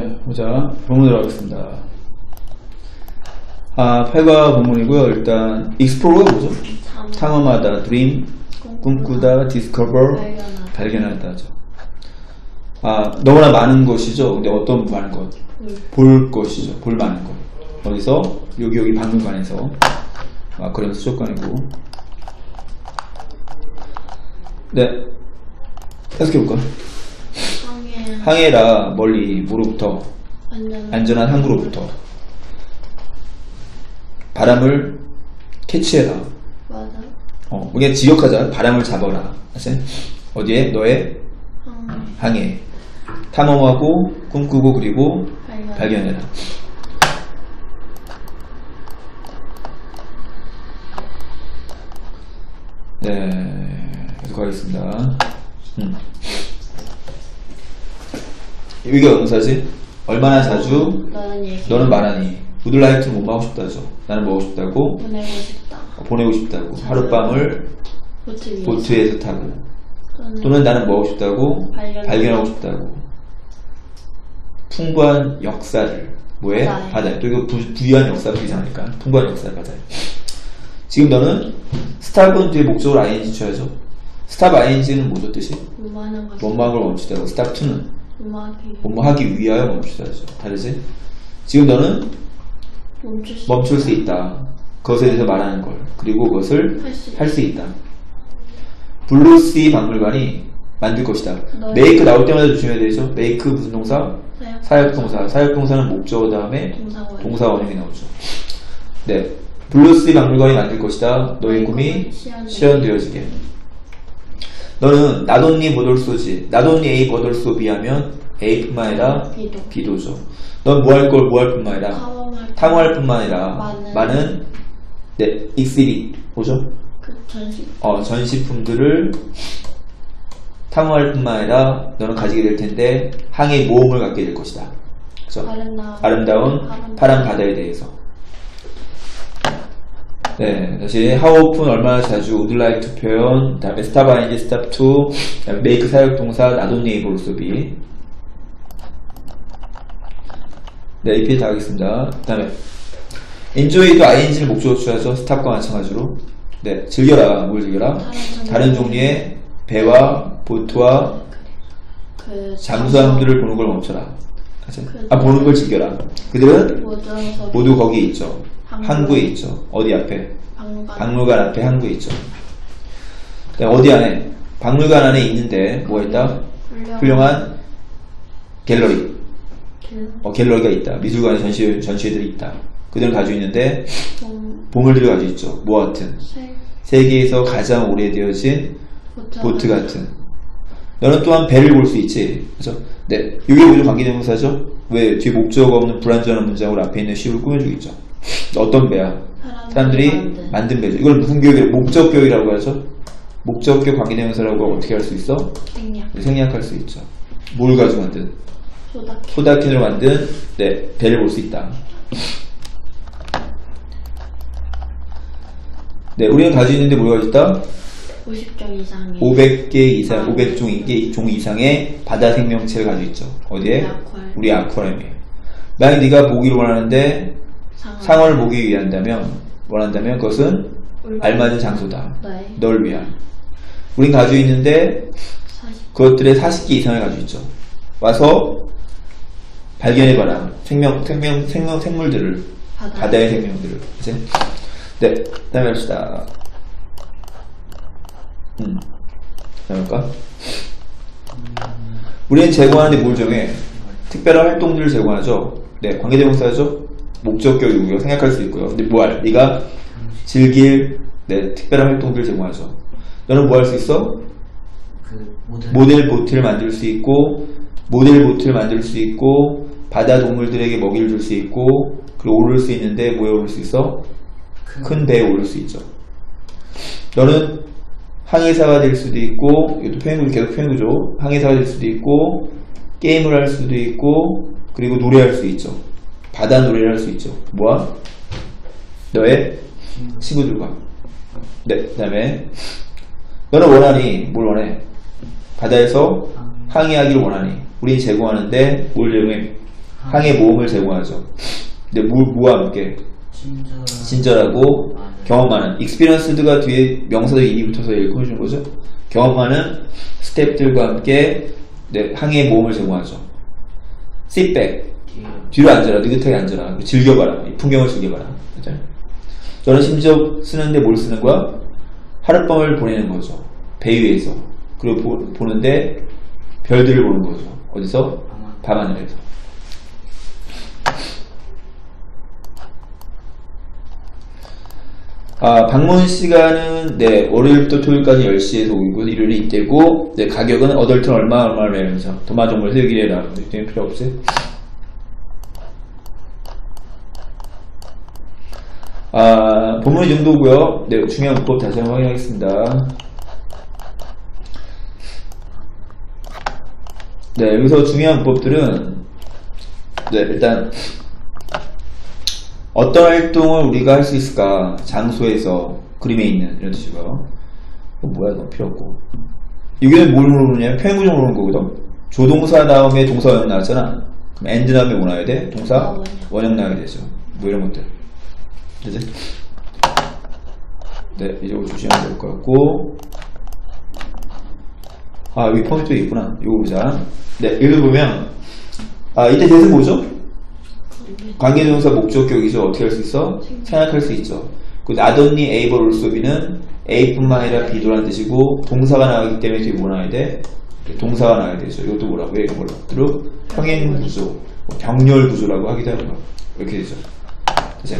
네, 보자. 본문 들어가겠습니다. 아, 8과 본문이고요. 일단, explore 뭐죠? 탐험하다, dream, 꿈꾸다, discover, 발견하다. 발견하다죠. 아, 너무나 많은 것이죠. 근데 어떤 많은 것? 볼 것이죠. 볼 많은 것. 어디서? 여기, 여기 박물관에서. 아, 그러면 수족관이고. 네. 계속 해볼까? 항해 항해라, 멀리, 뭐로부터? 안전 안전한 항구로부터. 바람을 캐치해라. 맞아. 어, 그냥 지역하자. 바람을 잡아라. 어디에? 너의 항해 항해. 탐험하고, 꿈꾸고, 그리고 발견. 발견해라. 네, 계속 가겠습니다. 음. 여기가 응사지? 얼마나 자주? 너는 얘기. 너는 말하니. 우들라이트는 뭐 하고 싶다죠? 나는 뭐 하고 싶다고? 보내고 싶다. 어, 보내고 싶다고. 하룻밤을 보트 위에서. 보트에서 타고. 또는, 또는 나는 뭐 하고 싶다고? 발견. 발견하고 싶다고. 풍부한 역사를 뭐해? 바다에. 바다에. 또 이거 부, 부유한 역사 부이지 않을까? 풍부한 역사를 바다에. 지금 너는 스탑은 뒤에 목적으로 ing 쳐야죠. 스탑 ing는 뭐죠 뜻이? 원막을 멈추다고. 스탑 2는 뭐하기. 뭐뭐 하기 위하여 멈추다죠. 다르지? 지금 너는 멈출 수. 멈출 수 있다. 그것에 대해서 말하는 걸. 그리고 그것을 할수 할수 있다. 블루시 박물관이 만들 것이다. 널- 메이크 나올 때마다 조심해야 되죠. 메이크 무슨 동사? 사역. 사역동사. 사역동사는 목적어 다음에 동사원. 동사 원형이 나오죠. 네. 블루시 박물관이 만들 것이다. 너의 꿈이 시연- 실현되어지게. 너는 나돈니 보돌소지. 나돈니 A 보돌소 비하면 A뿐만 아니라 비도. B도죠. 넌 뭐 할 걸 뭐 할 뿐만 아니라 탐험할. 탐험할 뿐만 아니라 많은- 많은 네, 익스비 뭐죠? 그 전시. 어, 전시품들을 탐험할 뿐만 아니라 너는 가지게 될 텐데 항해 모험을 갖게 될 것이다. 그죠? 아름다운. 아름다운 파란 바다에 대해서. 네, 다시 how often 얼마나 자주 would like to 표현, 다음에 stop ing, stop to, 다음에 make 사역 동사, not able to be. 네, 이 페이지 다 하겠습니다. 그 다음에 enjoy도 ing를 목적으로 취하죠. stop과 마찬가지로. 네, 즐겨라. 뭘 즐겨라? 다른 종류의 배와 보트와 그 잠수함들을 보는 걸 멈춰라. 그치? 그- 아, 보는 걸 즐겨라. 그들은 모두 모두 거기에 있죠. 항구. 항구에 있죠. 어디 앞에? 박물관. 박물관 앞에 항구에 있죠. 네, 어디 안에? 박물관 안에 있는데 뭐가 있다? 훌륭한 갤러리. 그 어, 갤러리가 있다. 미술관에 전시, 전시회들이 있다. 그들은 가지고 있는데 봄, 보물들을 가지고 있죠. 뭐 같은? 새, 세계에서 가장 오래되어진 보트, 같은. 너는 또한 배를 볼 수 있지. 그죠? 네. 이게 모두 관계대명사죠? 왜? 뒤에 목적어 없는 불완전한 문장으로 앞에 있는 시를 꾸며주고 있죠. 어떤 배야? 사람들이 만든 배죠. 이걸 무슨 교육이에요? 목적 교육이라고 하죠? 목적격 관계대명사라고 어떻게 할 수 있어? 생략, 생략할 수 있죠. 뭘 가지고 만든? 소다키, 소다킨으로 만든 네, 배를 볼 수 있다. 네, 우리는 가지고 있는데 뭘 가지고 있다? 50종 이상의 500개 이상, 500종 종 이상의 바다 생명체를 가지고 있죠. 어디에? 아쿠아리움. 우리 아쿠아리움에. 만약 네가 보기를 원하는데 상어를 보기 위한다면 원한다면 그것은 알맞은 장소다. 네, 널 위한. 우린 가지고 있는데 40, 그것들의 40개 이상을 가지고 있죠. 와서 발견해봐라. 생명, 생명, 생명, 생물들을. 바다, 바다의 생명들을. 그치? 네, 다음에 합시다. 음. 할까? 우리는 제공하는데 뭘 정해? 특별한 활동들을 제공하죠. 네, 관계대명사죠. 목적격이고요. 생각할 수 있고요. 근데 뭐 할? 네가 즐길 네, 특별한 활동들을 제공하죠. 너는 뭐 할 수 있어? 그 모든 모델 보트를 만들 수 있고 모델 보트를 만들 수 있고 바다 동물들에게 먹이를 줄 수 있고 그리고 오를 수 있는데 뭐에 오를 수 있어? 큰 배에 오를 수 있죠. 너는 항해사가 될 수도 있고 이것도 표현구 계속 표현구죠. 항해사가 될 수도 있고 게임을 할 수도 있고 그리고 노래할 수 있죠. 바다 노래를 할 수 있죠. 뭐야? 너의 친구들과. 네, 그 다음에 너는 원하니 뭘 원해? 바다에서 항해하기를 원하니 우리 제공하는데 뭘 제공해? 항해 모험을 제공하죠. 근데 무, 무와 함께 친절. 친절하고 아, 네. 경험하는 experienced가 뒤에 명사절 이이 붙어서 읽고 해주는 거죠. 경험하는 스태프들과 함께 네, 항해 모험을 제공하죠. back 뒤로 앉아라 느긋하게 앉아라 즐겨봐라 이 풍경을 즐겨봐라 그죠? 저는 심지어 쓰는데 뭘 쓰는 거야? 하룻밤을 보내는 거죠 배 위에서 그리고 보, 보는데 별들을 보는 거죠 어디서? 밤하늘. 밤하늘에서 아, 방문 시간은 네 월요일부터 토요일까지 10시에서 오고 일요일이 이때고 네 가격은 어덜트는 얼마 얼마를 내면서 도마종물 세기래라 네, 필요 없어요 아, 본문 이 정도고요. 네, 중요한 문법 다시 한번 확인하겠습니다. 네, 여기서 중요한 문법들은 네, 일단 어떤 활동을 우리가 할 수 있을까? 장소에서 그림에 있는 이런 뜻이고요. 이거 뭐야, 이거 필요 없고. 여기는 뭘 물어보냐면 표현구조 물어보는 거거든. 조동사 다음에 동사 원형 나왔잖아. 그럼 and 다음에 뭐 나와야 돼? 동사 아, 원형. 원형 나와야 되죠. 뭐 이런 것들. 그지? 네, 이쪽으로 조심하면 될 것 같고. 아, 여기 포인트 있구나. 이거 보자. 네, 읽어보면, 아, 이때 대신 뭐죠? 관계동사 목적격이죠. 어떻게 할 수 있어? 생각할 수 있죠. 그 나돈니 에이버 올소비는 A뿐만 아니라 B도라는 뜻이고 동사가 나가기 때문에 뒤에 뭐 나와야 돼? 동사가 나와야 되죠. 이것도 뭐라고 해? 이런 걸로. 그리고 평행 구조, 뭐 병렬 구조라고 하기도 하고 이렇게 되죠. 이제